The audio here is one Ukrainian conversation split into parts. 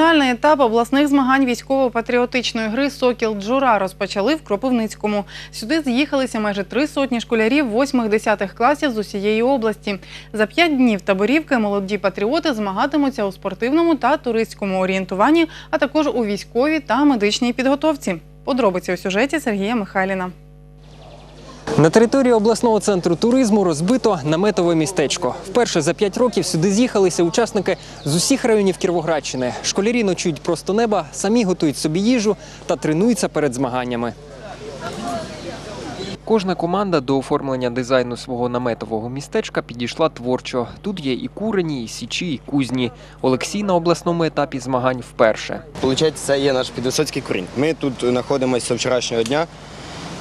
Фінальний етап обласних змагань військово-патріотичної гри Сокіл Джура розпочали в Кропивницькому. Сюди з'їхалися майже три сотні школярів 8-10 класів з усієї області. За п'ять днів таборівки молоді патріоти змагатимуться у спортивному та туристському орієнтуванні, а також у військовій та медичній підготовці. Подробиці у сюжеті Сергія Михайліна. На території обласного центру туризму розбито наметове містечко. Вперше за п'ять років сюди з'їхалися учасники з усіх районів Кіровоградщини. Школярі ночують просто неба, самі готують собі їжу та тренуються перед змаганнями. Кожна команда до оформлення дизайну свого наметового містечка підійшла творчо. Тут є і курені, і січі, і кузні. Олексій на обласному етапі змагань вперше. Получається, це є наш підвисоцький корінь. Ми тут знаходимося з вчорашнього дня.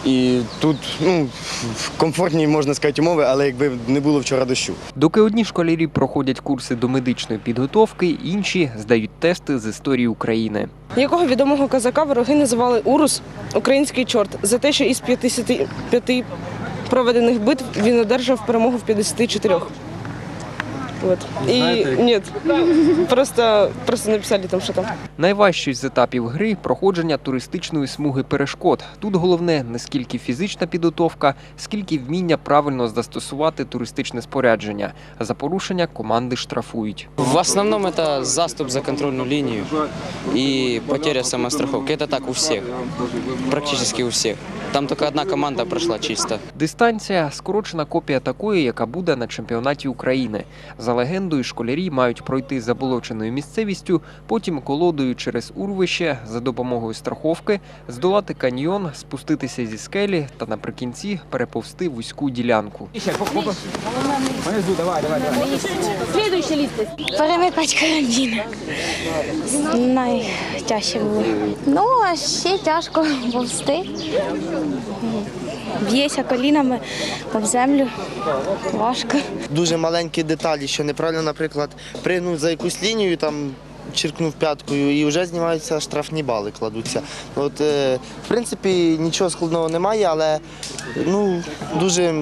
І тут ну, в комфортні, можна сказати, умови, але якби не було вчора дощу. Доки одні школярі проходять курси до медичної підготовки, інші здають тести з історії України. Якого відомого козака вороги називали Урус український чорт за те, що із 55 проведених битв він одержав перемогу в 54. Вот. І ні, просто, просто написали там, що там. Найважчий з етапів гри проходження туристичної смуги перешкод. Тут головне не скільки фізична підготовка, скільки вміння правильно застосувати туристичне спорядження. За порушення команди штрафують. В основном это заступ за контрольную линию и потеря самостраховки. Это так у всех, практически у всех. Там только одна команда прошла чисто. Дистанція скорочена копія такої, яка буде на чемпіонаті України. За легендою, школярі мають пройти заболоченою місцевістю, потім колодою через урвище за допомогою страховки, здолати каньйон, спуститися зі скелі та наприкінці переповзти вузьку ділянку. Давай давай слідуючі Перемикати карантин. Найтяжче було. Ну, а ще тяжко повзти. Б'єся колінами об землю. Важко. дуже маленькі деталі, що неправильно, наприклад, пригнув за якусь лінію, там черкнув п'яткою і вже знімаються штрафні бали, кладуться. От, е, в принципі, нічого складного немає, але ну, дуже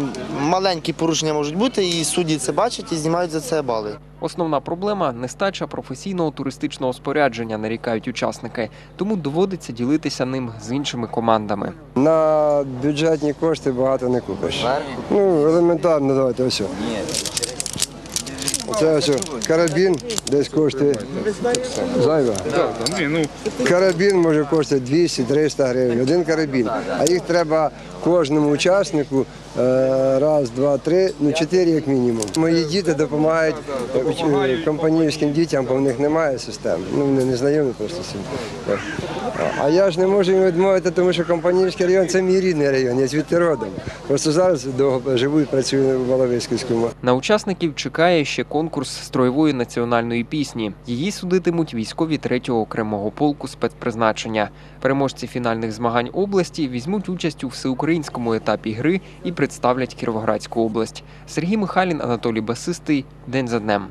маленькі порушення можуть бути, і судді це бачать і знімають за це бали. Основна проблема нестача професійного туристичного спорядження, нарікають учасники, тому доводиться ділитися ним з іншими командами. На бюджетні кошти багато не купиш. Ну, елементарно, давайте ось. Це ось карабін десь коштує зайва. Карабін може коштувати 200-300 гривень. Один карабін. А їх треба кожному учаснику е, раз, два, три, ну чотири як мінімум. Мої діти допомагають е, е, компанійським дітям, бо в них немає систем. Ну вони не знайомі просто з цим. А я ж не можу їм відмовити, тому що компанійський район це мій рідний район, я звідти родом. Просто зараз довго живу і працюю в Воловиськівському. На учасників чекає ще конкурс строєвої національної пісні. Її судитимуть військові 3-го окремого полку спецпризначення. Переможці фінальних змагань області візьмуть участь у всеукраїнському етапі гри і представлять Кіровоградську область. Сергій Михайлін, Анатолій Басистий. День за днем.